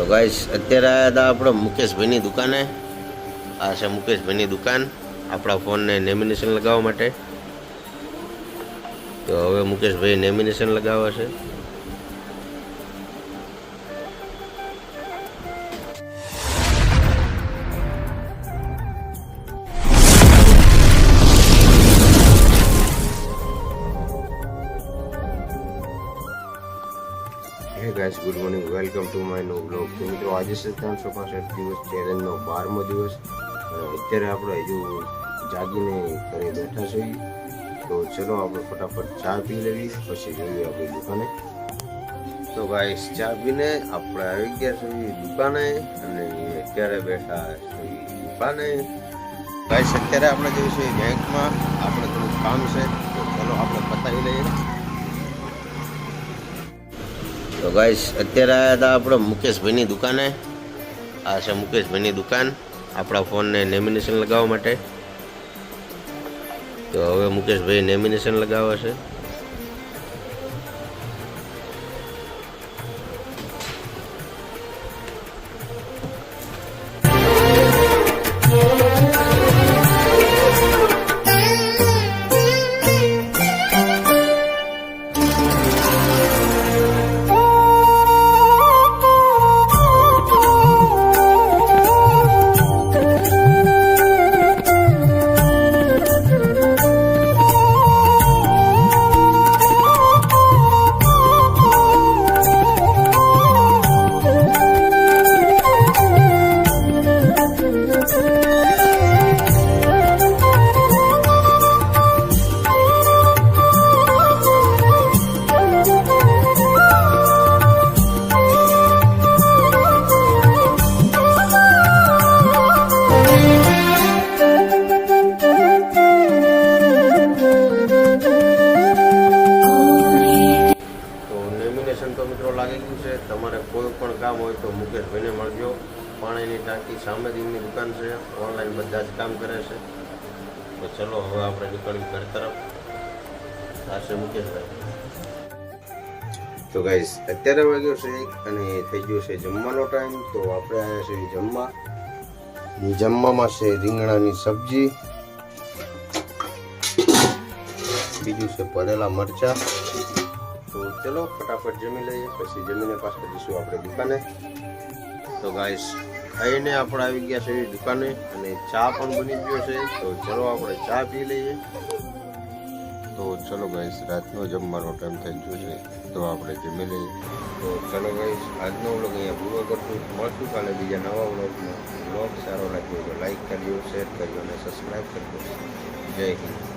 તો ગાઈસ અત્યારે આવ્યા હતા આપણે મુકેશભાઈની દુકાને. આ છે મુકેશભાઈની દુકાન, આપણા ફોનને લેમિનેશન લગાવવા માટે. તો હવે મુકેશભાઈ લેમિનેશન લગાવે છે. Hey guys, good morning. Welcome to my no blog. તો મિત્રો, આજે ત્રણસો પાસઠ દિવસ ચેલેન્જનો બારમો દિવસ. અત્યારે આપણે હજુ જાગીને ઘરે બેઠા છીએ. તો ચલો, આપણે ફટાફટ ચા પી લેવી પછી જઈએ આપણી દુકાને. તો ગાઈસ, ચા પીને આપણે આવી ગયા છીએ દુકાને અને અત્યારે બેઠા છીએ દુકાને. ગાઈસ, અત્યારે આપણે જઈશું બેંકમાં. આપણે થોડું કામ છે, તો ચલો, આપણે પતાવી લઈએ. તો ગાઈશ અત્યારે આવ્યા હતા આપણે મુકેશભાઈની દુકાને. આ છે મુકેશભાઈની દુકાન, આપણા ફોનને લેમિનેશન લગાવવા માટે. તો હવે મુકેશભાઈ લેમિનેશન લગાવે છે. તમારે કોઈ પણ કામ હોય તો મુકેશભાઈને મળજો. પાણીની ટાંકી સામે દુકાન છે. ઓનલાઈન બધા જ કામ કરે છે. તો ચલો, હવે આપણે નીકળ્યું ઘર તરફ. છે મુકેશભાઈ. તો ગાઈસ અત્યારે વાગ્યો છે અને થઈ ગયો છે જમવાનો ટાઈમ તો આપણે આવ્યા છે જમવા. જમવામાં છે રીંગણાની સબ્જી. બીજું છે ભરેલા મરચા. તો ચલો ફટાફટ જમી લઈએ, પછી જમીને પાછા જઈશું આપણે દુકાને. તો ગાઈસ ખાઈને આપણે આવી ગયા છે દુકાને અને ચા પણ બની ગયો છે. તો ચલો આપણે ચા પી લઈએ. તો ચલો ગાઈસ રાતનો જમવાનો ટાઈમ થઈ ગયો છે. તો આપણે જમી લઈએ. તો ચલો ગાઈસ આજનો વ્લોગ અહીંયા પૂરો કરશું. મળશું કાલે બીજા નવા વ્લોગમાં વ્લોગ સારો લાગ્યો તો લાઈક કરજો શેર કરજો અને સબસ્ક્રાઈબ કરજો. જય હિન્દ.